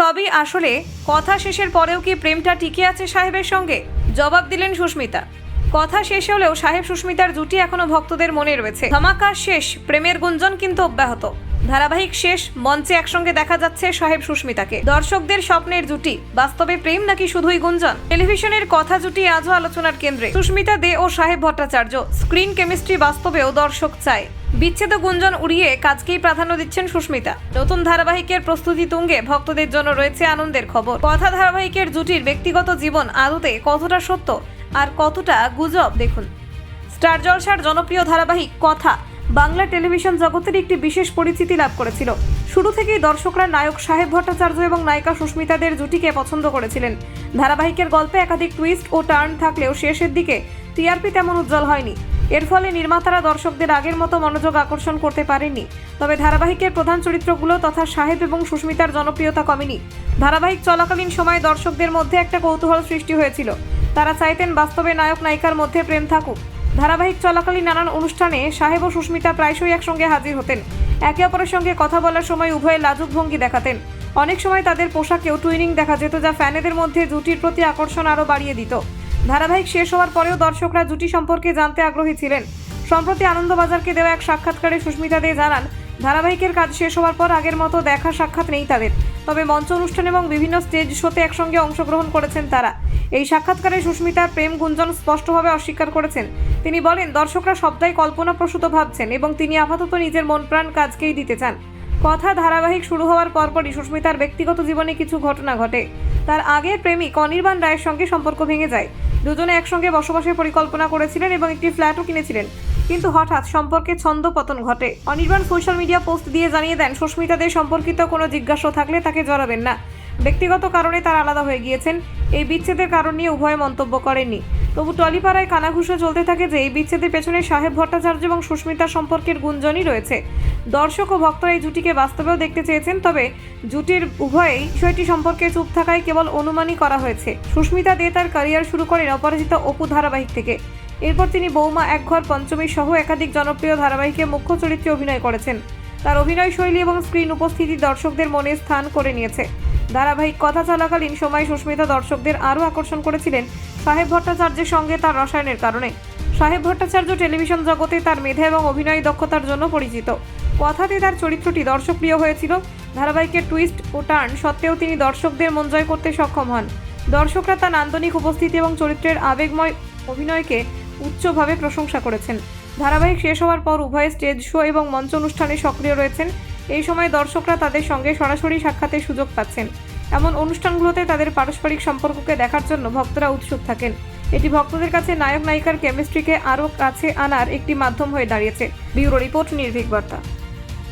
সবই আসলে কথা শেষের পরেও কি প্রেমটা টিকে আছে সাহেবের সঙ্গে? জবাব দিলেন সুস্মিতা। কথা শেষ হলেও সাহেব সুস্মিতার জুটি এখনও ভক্তদের মনে রয়েছে। ধামাকা শেষ, প্রেমের গুঞ্জন কিন্তু অব্যাহত। ধারাবাহিক শেষ, মঞ্চে একসঙ্গে দেখা যাচ্ছে সাহেব সুস্মিতাকে। দর্শকদের স্বপ্নের জুটি, বাস্তবে প্রেম নাকি শুধুই গুঞ্জন? টেলিভিশনের কথা জুটি আজও আলোচনার কেন্দ্রে। সুস্মিতা দে ও সাহেব ভট্টাচার্য, স্ক্রিন কেমিস্ট্রি বাস্তবেও দর্শক চায়। বিচ্ছেদ গুঞ্জন উড়িয়ে কাজকেই প্রাধান্য দিচ্ছেন সুস্মিতা। নতুন ধারাবাহিকের প্রস্তুতি তুঙ্গে ভক্তদের জন্য রয়েছে আনন্দের খবর। কথা ধারাবাহিকের জুটির ব্যক্তিগত জীবন আদতে কতটা সত্য আর কতটা গুজব দেখুন। স্টার জলসার জনপ্রিয় ধারাবাহিক কথা বাংলা টেলিভিশন জগতের একটি বিশেষ পরিচিতি লাভ করেছিল। শুরু থেকেই দর্শকরা নায়ক সাহেব ভট্টাচার্য এবং নায়িকা সুস্মিতাদের জুটিকে পছন্দ করেছিলেন। ধারাবাহিকের গল্পে একাধিক টুইস্ট ও টার্ন থাকলেও শেষের দিকে টিআরপি তেমন উজ্জ্বল হয়নি। এর ফলে নির্মাতারা দর্শকদের আগের মতো মনোযোগ আকর্ষণ করতে পারেননি। তবে ধারাবাহিকের প্রধান চরিত্রগুলো তথা সাহেব এবং সুস্মিতার জনপ্রিয়তা কমেনি। ধারাবাহিক চলাকালীন সময়ে দর্শকদের মধ্যে একটা কৌতূহল সৃষ্টি হয়েছিল। তারা চাইতেন বাস্তবে নায়ক নায়িকার মধ্যে প্রেম থাকুক। ধারাবাহিক চলাকালীন নানান অনুষ্ঠানে সাহেব ও সুস্মিতা প্রায়শই একসঙ্গে হাজির হতেন। একে অপরের সঙ্গে কথা বলার সময় উভয়ে লাজুক ভঙ্গি দেখাতেন। অনেক সময় তাদের পোশাকেও টুইনিং দেখা যেত যা ফ্যানেদের মধ্যে জুটির প্রতি আকর্ষণ আরও বাড়িয়ে দিত। ধারাবাহিক শেষ হওয়ার পরেও দর্শকরা জুটি সম্পর্কে জানতে আগ্রহী ছিলেন। সম্প্রতি আনন্দবাজারকে দেওয়া এক সাক্ষাৎকারে সুস্মিতা দে জানান, ধারাবাহিকের কাজ শেষ হওয়ার পর আগের মতো দেখা সাক্ষাৎ নেই তাদের। তবে মঞ্চ অনুষ্ঠান এবং বিভিন্ন স্টেজ শোতে একসঙ্গে অংশগ্রহণ করেছেন তারা। এই সাক্ষাৎকারে সুস্মিতার প্রেম গুঞ্জন স্পষ্টভাবে অস্বীকার করেছেন। তিনি বলেন, দর্শকরা সবটাই কল্পনাপ্রসূত ভাবছেন এবং তিনি আপাতত নিজের মন প্রাণ কাজকেই দিতে চান। কথা ধারাবাহিক শুরু হওয়ার পরপরই সুস্মিতার ব্যক্তিগত জীবনে কিছু ঘটনা ঘটে। তার আগের প্রেমিক অনির্বাণ রায়ের সঙ্গে সম্পর্ক ভেঙে যায়। দুজনে একসঙ্গে বসবাসের পরিকল্পনা করেছিলেন এবং একটি ফ্ল্যাটও কিনেছিলেন। কিন্তু হঠাৎ সম্পর্কে ছন্দ পতন ঘটে। অনির্বাণ সোশ্যাল মিডিয়া পোস্ট দিয়ে জানিয়ে দেন, সুস্মিতাদের সম্পর্কিত কোনো জিজ্ঞাসা থাকলে তাকে জড়াবেন না। ব্যক্তিগত কারণে তারা আলাদা হয়ে গিয়েছেন। এই বিচ্ছেদের কারণ নিয়ে উভয় মন্তব্য করেননি। তবু টলিপাড়ায় কানাঘুষো চলতে থাকে যে এই বিচ্ছেদের পেছনে সাহেব ভট্টাচার্য এবং সুস্মিতা সম্পর্কের গুঞ্জনই রয়েছে। দর্শক ও ভক্তরা এই জুটিকে বাস্তবেও দেখতে চেয়েছেন, তবে জুটির উভয়েই বিষয়টি সম্পর্কে চুপ থাকায় কেবল অনুমানই করা হয়েছে। সুস্মিতা দে তার ক্যারিয়ার শুরু করেন অপরাজিত অপু ধারাবাহিক থেকে। এরপর তিনি বৌমা এক ঘর পঞ্চমী সহ একাধিক জনপ্রিয় ধারাবাহিকে মুখ্য চরিত্রে অভিনয় করেছেন। তার অভিনয় শৈলী এবং স্ক্রিন উপস্থিতি দর্শকদের মনে স্থান করে নিয়েছে। ধারাবাহিক কথা চলাকালীন সময় সুস্মিতা দর্শকদের আরও আকর্ষণ করেছিলেন সাহেব ভট্টাচার্যের সঙ্গে তার রসায়নের কারণে। সাহেব ভট্টাচার্য টেলিভিশন জগতে তার মেধা এবং অভিনয় দক্ষতার জন্য পরিচিত। কথাতে তার চরিত্রটি দর্শকপ্রিয় হয়েছিল। ধারাবাহিকের টুইস্ট ও টার্ন সত্ত্বেও তিনি দর্শকদের মন জয় করতে সক্ষম হন। দর্শকরা তার নান্দনিক উপস্থিতি এবং চরিত্রের আবেগময় অভিনয়কে উচ্চভাবে প্রশংসা করেছেন। ধারাবাহিক শেষ হওয়ার পর উভয় স্টেজ শো এবং মঞ্চ অনুষ্ঠানে সক্রিয় রয়েছেন। এই সময় দর্শকরা তাদের সঙ্গে সরাসরি সাক্ষাতের সুযোগ পাচ্ছেন। এমন অনুষ্ঠানগুলোতে তাদের পারস্পরিক সম্পর্ককে দেখার জন্য ভক্তরা উৎসুক থাকেন। এটি ভক্তদের কাছে নায়ক নায়িকার কেমিস্ট্রিকে আরও কাছে আনার একটি মাধ্যম হয়ে দাঁড়িয়েছে। ব্যুরো রিপোর্ট নির্ভীক বার্তা।